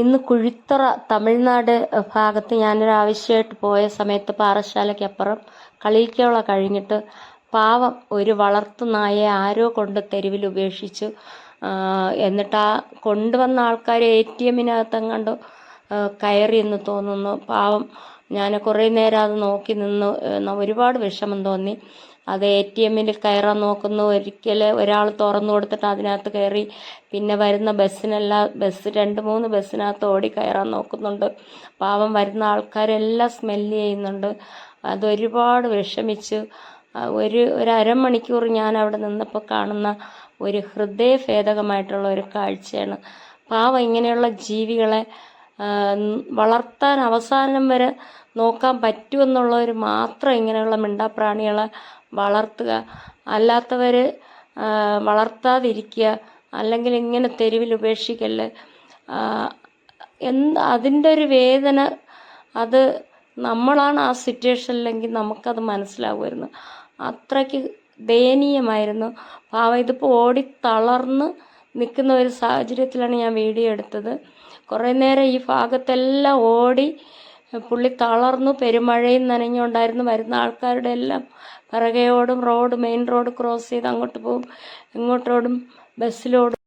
ഇന്ന് കുഴിത്തറ തമിഴ്നാട് ഭാഗത്ത് ഞാനൊരു ആവശ്യമായിട്ട് പോയ സമയത്ത് പാറശാലയ്ക്കപ്പുറം കളിയിക്കോള കഴിഞ്ഞിട്ട് പാവം ഒരു വളർത്തു നായയെ ആരോ കൊണ്ട് തെരുവിൽ ഉപേക്ഷിച്ചു. എന്നിട്ട് ആ കൊണ്ടുവന്ന ആൾക്കാർ എ ടി എമ്മിനകത്തെങ്ങാണ്ട് കയറി എന്ന് തോന്നുന്നു. പാവം ഞാൻ കുറേ നേരം അത് നോക്കി നിന്ന്. ഒരുപാട് വിഷമം തോന്നി. അത് എ ടി എമ്മിൽ കയറാൻ നോക്കുന്നു. ഒരിക്കൽ ഒരാൾ തുറന്നു കൊടുത്തിട്ട് അതിനകത്ത് കയറി. പിന്നെ വരുന്ന ബസ്സിനെല്ലാം ബസ് രണ്ട് മൂന്ന് ബസ്സിനകത്ത് ഓടി കയറാൻ നോക്കുന്നുണ്ട്. പാവം വരുന്ന ആൾക്കാരെല്ലാം സ്മെല്ല് ചെയ്യുന്നുണ്ട്. അതൊരുപാട് വിഷമിച്ച്. ഒരു ഒരു അരമണിക്കൂർ ഞാൻ അവിടെ നിന്നപ്പോൾ കാണുന്ന ഒരു ഹൃദയഭേദകമായിട്ടുള്ള ഒരു കാഴ്ചയാണ്. പാവം ഇങ്ങനെയുള്ള ജീവികളെ വളർത്താൻ അവസാനം വരെ നോക്കാൻ പറ്റുമെന്നുള്ളവർ മാത്രം ഇങ്ങനെയുള്ള മിണ്ടാപ്രാണികളെ വളർത്തുക. അല്ലാത്തവർ വളർത്താതിരിക്കുക. അല്ലെങ്കിൽ ഇങ്ങനെ തെരുവിൽ ഉപേക്ഷിക്കൽ. ആ, എന്ത് അതിന്റെ ഒരു വേദന അത് നമ്മളാണ് ആ സിറ്റുവേഷനിലെങ്കിൽ നമുക്കത് മനസ്സിലാവുമായിരുന്നു. അത്രയ്ക്ക് ദയനീയമായിരുന്നു. പാവം ഇതിപ്പോൾ ഓടി തളർന്ന് നിൽക്കുന്ന ഒരു സാഹചര്യത്തിലാണ് ഞാൻ വീഡിയോ എടുത്തത്. കുറേ നേരം ഈ ഭാഗത്തെല്ലാം ഓടി പുള്ളി തളർന്നു പെരുമഴയും നനഞ്ഞുകൊണ്ടായിരുന്നു വരുന്ന ആൾക്കാരുടെ എല്ലാം പിറകെയോടും റോഡ് മെയിൻ റോഡ് ക്രോസ് ചെയ്ത് അങ്ങോട്ട് പോകും ഇങ്ങോട്ടോടും ബസ്സിലോടും